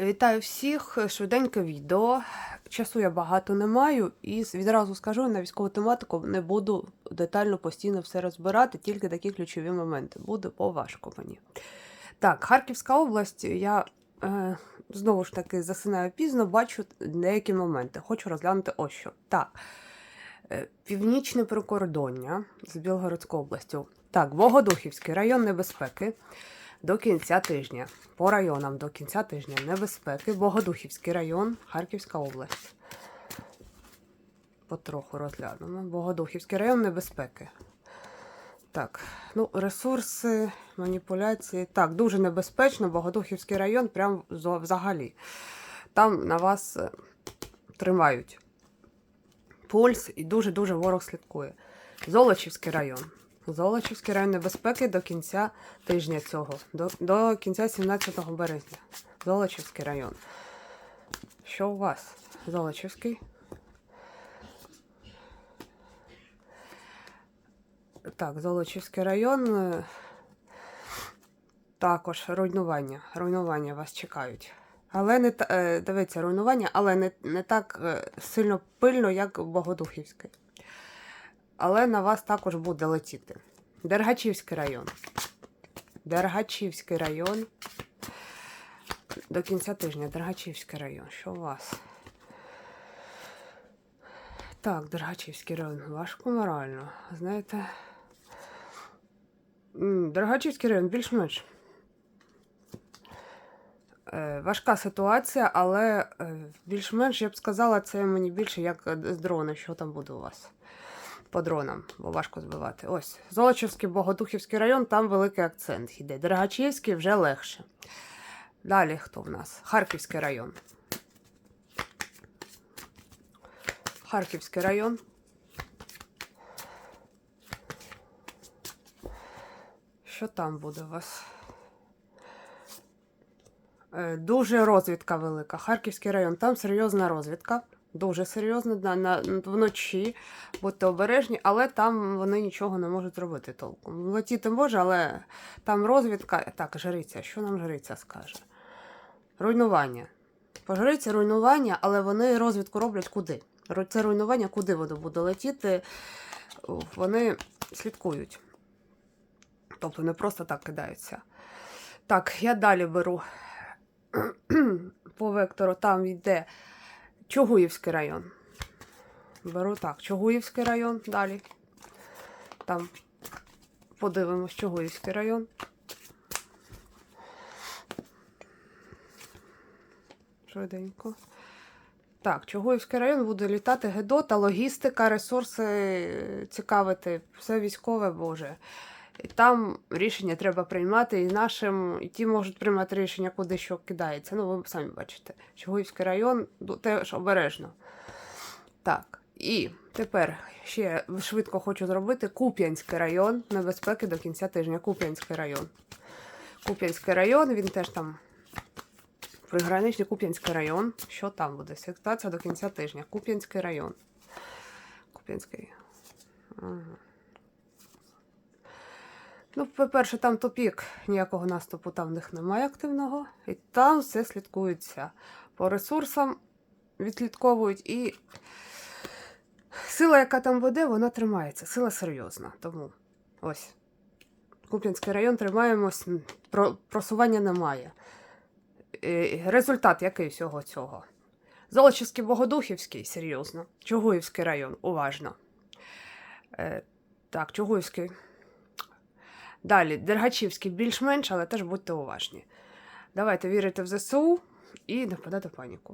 Вітаю всіх! Швиденьке відео. Часу я багато не маю, і відразу скажу на військову тематику не буду детально постійно все розбирати, тільки такі ключові моменти. Буде поважко мені. Так, Харківська область, я е, знову ж таки засинаю пізно, бачу деякі моменти. Хочу розглянути ось що. Так, е, північне прикордоння з Білгородською областю. Так, Богодухівський район небезпеки до кінця тижня. По районам до кінця тижня небезпеки. Богодухівський район, Харківська область. Потроху розглянемо. Богодухівський район небезпеки. Так, ну, ресурси, маніпуляції. Так, дуже небезпечно. Богодухівський район, прям взагалі. Там на вас е, тримають пульс і дуже-дуже ворог слідкує. Золочівський район. Золочівський район небезпеки до кінця тижня цього, до, до кінця 17 березня. Золочівський район. Що у вас? Золочівський? Так, Золочівський район. е, Також руйнування. Руйнування вас чекають. Але не та- е, дивіться, руйнування, але не, не так е, сильно пильно, як Богодухівський. Але на вас також буде летіти. Дергачівський район. Дергачівський район. До кінця тижня Дергачівський район. Що у вас? Так, Дергачівський район. Важко морально. Знаєте. Дергачівський район більш-менш. Е, Важка ситуація, але е, більш-менш, я б сказала, це мені більше як е, з дрона, що там буде у вас по дронам, бо важко збивати. Ось, Золочівський, Богодухівський район, там великий акцент йде. Дергачівський вже легше. Далі хто в нас? Харківський район. Харківський район. Що там буде у вас? Е, Дуже розвідка велика. Харківський район, там серйозна розвідка. Дуже серйозна на, на, вночі. Будьте обережні, але там вони нічого не можуть зробити толком. Летіти може, але там розвідка. Так, жриця. Що нам жриця скаже? Руйнування. По руйнування, але вони розвідку роблять куди? Це руйнування, куди воно буде летіти, вони слідкують. Тобто не просто так кидаються. Так, я далі беру по вектору, там йде Чугуївський район. Беру так, Чугуївський район далі. Там подивимось Чугуївський район. Швиденько. Так, Чугуївський район буде літати Гедота, логістика, ресурси цікавити, все військове, Боже. І там рішення треба приймати, і нашим, і ті можуть приймати рішення, куди що кидається. Ну, ви самі бачите. Чугуївський район ну, теж обережно. Так, і тепер ще швидко хочу зробити Куп'янський район небезпеки до кінця тижня. Куп'янський район. Куп'янський район, він теж там приграничний Куп'янський район. Що там буде? Ситуація до кінця тижня. Куп'янський район. Куп'янський. Ага. Ну, по-перше, там топік, ніякого наступу там в них немає активного. І там все слідкується. По ресурсам відслідковують і сила, яка там буде, вона тримається. Сила серйозна. Тому ось. Куп'янський район тримаємось, про, просування немає. Результат який всього цього? Золочівський Богодухівський, серйозно. Чугуївський район, уважно. Е, так, Чугуївський. Далі, Дергачівський більш-менш, але теж будьте уважні. Давайте вірити в ЗСУ і не впадати в паніку.